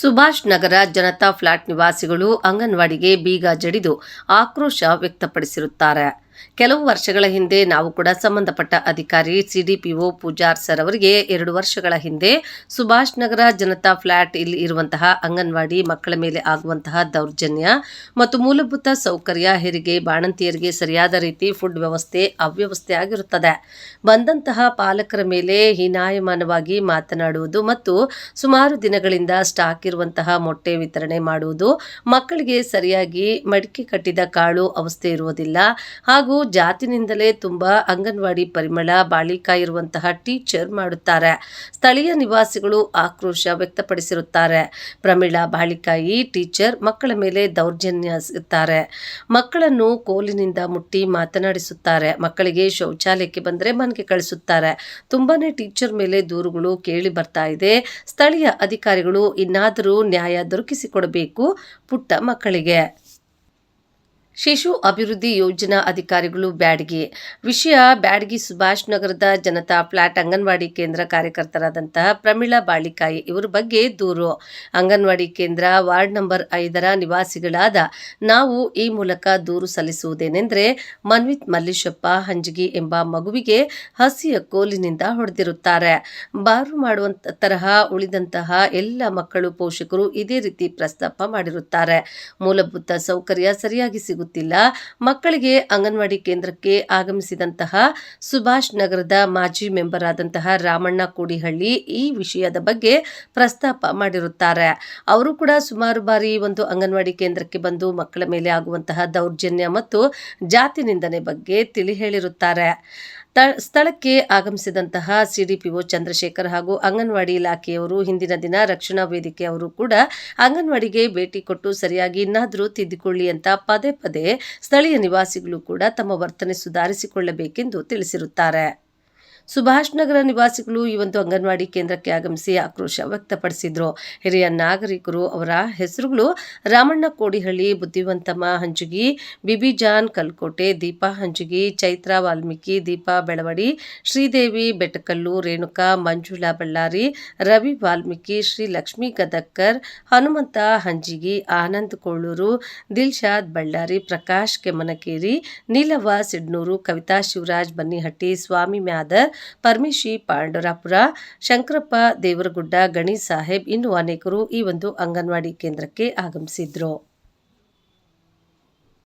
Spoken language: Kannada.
ಸುಭಾಷ್ ನಗರ ಜನತಾ ಫ್ಲಾಟ್ ನಿವಾಸಿಗಳು ಅಂಗನವಾಡಿಗೆ ಬೀಗ ಜಡಿದು ಆಕ್ರೋಶ ವ್ಯಕ್ತಪಡಿಸಿರುತ್ತಾರೆ. ಕೆಲವು ವರ್ಷಗಳ ಹಿಂದೆ ನಾವು ಕೂಡ ಸಂಬಂಧಪಟ್ಟ ಅಧಿಕಾರಿ ಸಿಡಿಪಿಒ ಪೂಜಾರ್ ಸರ್ ಅವರಿಗೆ ಎರಡು ವರ್ಷಗಳ ಹಿಂದೆ ಸುಭಾಷ್ ನಗರ ಜನತಾ ಫ್ಲಾಟ್ ಇಲ್ಲಿ ಇರುವಂತಹ ಅಂಗನವಾಡಿ ಮಕ್ಕಳ ಮೇಲೆ ಆಗುವಂತಹ ದೌರ್ಜನ್ಯ ಮತ್ತು ಮೂಲಭೂತ ಸೌಕರ್ಯ, ಹೆರಿಗೆ, ಬಾಣಂತಿಯರಿಗೆ ಸರಿಯಾದ ರೀತಿ ಫುಡ್ ವ್ಯವಸ್ಥೆ ಅವ್ಯವಸ್ಥೆ ಆಗಿರುತ್ತದೆ. ಬಂದಂತಹ ಪಾಲಕರ ಮೇಲೆ ಹೀನಾಯಮಾನವಾಗಿ ಮಾತನಾಡುವುದು ಮತ್ತು ಸುಮಾರು ದಿನಗಳಿಂದ ಸ್ಟಾಕ್ ಇರುವಂತಹ ಮೊಟ್ಟೆ ವಿತರಣೆ ಮಾಡುವುದು ಮಕ್ಕಳಿಗೆ ಸರಿಯಾಗಿ ಮಡಿಕೆ ಕಟ್ಟಿದ ಕಾಳು ಅವಸ್ಥೆ ಇರುವುದಿಲ್ಲ ಹಾಗೂ ಜಾತಿನಿಂದಲೇ ತುಂಬ ಅಂಗನವಾಡಿ ಪರಿಮಳ ಬಾಳಿಕ ಇರುವಂತಹ ಟೀಚರ್ ಮಾಡುತ್ತಾರೆ. ಸ್ಥಳೀಯ ನಿವಾಸಿಗಳು ಆಕ್ರೋಶ ವ್ಯಕ್ತಪಡಿಸಿರುತ್ತಾರೆ. ಪ್ರಮೀಳಾ ಬಾಳಿಕಾಯಿ ಟೀಚರ್ ಮಕ್ಕಳ ಮೇಲೆ ದೌರ್ಜನ್ಯಿಸುತ್ತಾರೆ ಮಕ್ಕಳನ್ನು ಕೋಲಿನಿಂದ ಮುಟ್ಟಿ ಮಾತನಾಡಿಸುತ್ತಾರೆ. ಮಕ್ಕಳಿಗೆ ಶೌಚಾಲಯಕ್ಕೆ ಬಂದರೆ ಮನೆಗೆ ಕಳಿಸುತ್ತಾರೆ. ತುಂಬಾನೇ ಟೀಚರ್ ಮೇಲೆ ದೂರುಗಳು ಕೇಳಿ ಬರ್ತಾ ಇದೆ. ಸ್ಥಳೀಯ ಅಧಿಕಾರಿಗಳು ಇನ್ನಾದರೂ ನ್ಯಾಯ ದೊರಕಿಸಿಕೊಡಬೇಕು ಪುಟ್ಟ ಮಕ್ಕಳಿಗೆ. ಶಿಶು ಅಭಿವೃದ್ಧಿ ಯೋಜನಾ ಅಧಿಕಾರಿಗಳು ಬ್ಯಾಡಗಿ. ವಿಷಯ ಬ್ಯಾಡಗಿ ಸುಭಾಷ್ ನಗರದ ಜನತಾ ಫ್ಲಾಟ್ ಅಂಗನವಾಡಿ ಕೇಂದ್ರ ಕಾರ್ಯಕರ್ತರಾದಂತಹ ಪ್ರಮೀಳಾ ಬಾಳಿಕಾಯಿ ಇವರ ಬಗ್ಗೆ ದೂರು. ಅಂಗನವಾಡಿ ಕೇಂದ್ರ ವಾರ್ಡ್ ನಂಬರ್ ಐದರ ನಿವಾಸಿಗಳಾದ ನಾವು ಈ ಮೂಲಕ ದೂರು ಸಲ್ಲಿಸುವುದೇನೆಂದರೆ ಮನ್ವಿತ್ ಮಲ್ಲೇಶಪ್ಪ ಹಂಜಗಿ ಎಂಬ ಮಗುವಿಗೆ ಹಸಿಯ ಕೋಲಿನಿಂದ ಹೊಡೆದಿರುತ್ತಾರೆ. ಬಾರು ಮಾಡುವಂತ ತರಹ ಉಳಿದಂತಹ ಎಲ್ಲ ಮಕ್ಕಳು ಪೋಷಕರು ಇದೇ ರೀತಿ ಪ್ರಸ್ತಾಪ ಮಾಡಿರುತ್ತಾರೆ. ಮೂಲಭೂತ ಸೌಕರ್ಯ ಸರಿಯಾಗಿ ಸಿಗುತ್ತಿಲ್ಲ ಮಕ್ಕಳಿಗೆ ಅಂಗನವಾಡಿ ಕೇಂದ್ರಕ್ಕೆ ಆಗಮಿಸಿದಂತಹ ಸುಭಾಷ್ ನಗರದ ಮಾಜಿ ಮೆಂಬರ್ ಆದಂತಹ ರಾಮಣ್ಣ ಕೋಡಿಹಳ್ಳಿ ಈ ವಿಷಯದ ಬಗ್ಗೆ ಪ್ರಸ್ತಾಪ ಮಾಡಿರುತ್ತಾರೆ. ಅವರು ಕೂಡ ಸುಮಾರು ಬಾರಿ ಒಂದು ಅಂಗನವಾಡಿ ಕೇಂದ್ರಕ್ಕೆ ಬಂದು ಮಕ್ಕಳ ಮೇಲೆ ಆಗುವಂತಹ ದೌರ್ಜನ್ಯ ಮತ್ತು ಜಾತಿ ನಿಂದನೆ ಬಗ್ಗೆ ತಿಳಿ ಹೇಳಿರುತ್ತಾರೆ. ಸ್ಥಳಕ್ಕೆ ಆಗಮಿಸಿದಂತಹ ಸಿಡಿಪಿಒ ಚಂದ್ರಶೇಖರ್ ಹಾಗೂ ಅಂಗನವಾಡಿ ಇಲಾಖೆಯವರು ಹಿಂದಿನ ದಿನ ರಕ್ಷಣಾ ವೇದಿಕೆ ಅವರು ಕೂಡ ಅಂಗನವಾಡಿಗೆ ಭೇಟಿ ಕೊಟ್ಟು ಸರಿಯಾಗಿ ಇನ್ನಾದರೂ ತಿದ್ದಿಕೊಳ್ಳಿ ಅಂತ ಪದೇ ಪದೇ ಸ್ಥಳೀಯ ನಿವಾಸಿಗಳು ಕೂಡ ತಮ್ಮ ವರ್ತನೆ ಸುಧಾರಿಸಿಕೊಳ್ಳಬೇಕೆಂದು ತಿಳಿಸಿರುತ್ತಾರೆ. ಸುಭಾಷ್ ನಗರ ನಿವಾಸಿಗಳು ಈ ಒಂದು ಅಂಗನವಾಡಿ ಕೇಂದ್ರಕ್ಕೆ ಆಗಮಿಸಿ ಆಕ್ರೋಶ ವ್ಯಕ್ತಪಡಿಸಿದ್ರು. ಹಿರಿಯ ನಾಗರಿಕರು ಅವರ ಹೆಸರುಗಳು ರಾಮಣ್ಣ ಕೋಡಿಹಳ್ಳಿ, ಬುದ್ಧಿವಂತಮ್ಮ ಹಂಜುಗಿ ಬಿಬಿಜಾನ್ ಕಲ್ಕೋಟೆ, ದೀಪಾ ಹಂಜುಗಿ ಚೈತ್ರಾ ವಾಲ್ಮೀಕಿ, ದೀಪಾ ಬೆಳವಡಿ, ಶ್ರೀದೇವಿ ಬೆಟಕಲ್ಲು ರೇಣುಕಾ, ಮಂಜುಳಾ ಬಳ್ಳಾರಿ, ರವಿ ವಾಲ್ಮೀಕಿ, ಶ್ರೀ ಲಕ್ಷ್ಮೀ ಗದಕ್ಕರ್ ಹನುಮಂತ ಹಂಜಿಗಿ ಆನಂದ್ ಕೋಳೂರು ದಿಲ್ಶಾದ್ ಬಳ್ಳಾರಿ, ಪ್ರಕಾಶ್ ಕೆಮ್ಮನಕೇರಿ, ನೀಲವ್ವ ಸಿಡ್ನೂರು, ಕವಿತಾ ಶಿವರಾಜ್ ಬನ್ನಿಹಟ್ಟಿ, ಸ್ವಾಮಿ ಮ್ಯಾದರ್ ಪರಮೇಶಿ ಪಾಂಡರಾಪುರ ಶಂಕರಪ್ಪ ದೇವರಗುಡ್ಡ ಗಣಿ ಸಾಹೇಬ್ ಇನ್ನು ಅನೇಕರು ಈ ಒಂದು ಅಂಗನವಾಡಿ ಕೇಂದ್ರಕ್ಕೆ ಆಗಮಿಸಿದ್ರು.